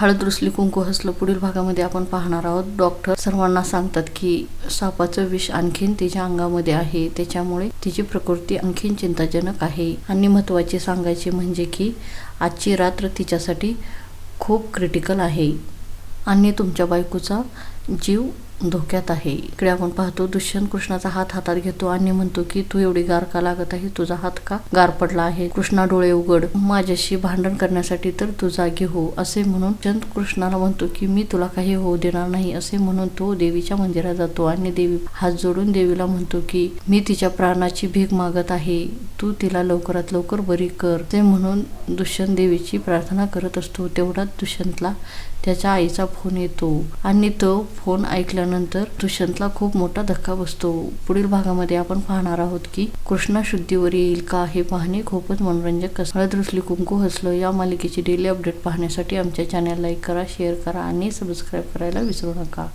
हळद रुसली कुंकू हसलं पुढील भागामध्ये आपण पाहणार आहोत. डॉक्टर सर्वांना सांगतात की सापाचं विष आणखीन तिच्या अंगामध्ये आहे. त्याच्यामुळे तिची प्रकृती आणखीन चिंताजनक आहे. आणि महत्त्वाचे सांगायचे म्हणजे की आजची रात्र तिच्यासाठी खूप क्रिटिकल आहे. आणि तुमच्या बायकोचा जीव धोक्यात आहे. इकडे आपण पाहतो दुष्यंत कृष्णाचा हात हातात घेतो आणि म्हणतो की तू एवढी गार का लागत आहे? तुझा हात का गार पडला आहे? कृष्णा डोळे उघड. माझ्याशी भांडण करण्यासाठी तर तू जागी हो असे म्हणून चंद कृष्णाला म्हणतो की मी तुला काही होऊ देणार नाही असे म्हणून तो देवीच्या मंदिरात जातो आणि देवी हात जोडून देवीला म्हणतो की मी तिच्या प्राणाची भीक मागत आहे. तू तिला लवकरात लवकर बरी कर. ते म्हणून दुष्यंत देवीची प्रार्थना करत असतो. तेवढाच दुष्यंतला त्याच्या आईचा फोन येतो आणि तो फोन ऐकल्या झाल्यानंतर दुष्यंतला खूप मोठा धक्का बसतो. पुढील भागामध्ये आपण पाहणार आहोत की कृष्णा शुद्धीवर येईल का हे पाहणे खूपच मनोरंजक असं हळद रुसली कुंकू हसलो या मालिकेची डेली अपडेट पाहण्यासाठी आमच्या चॅनल लाईक करा शेअर करा आणि सबस्क्राईब करायला विसरू नका.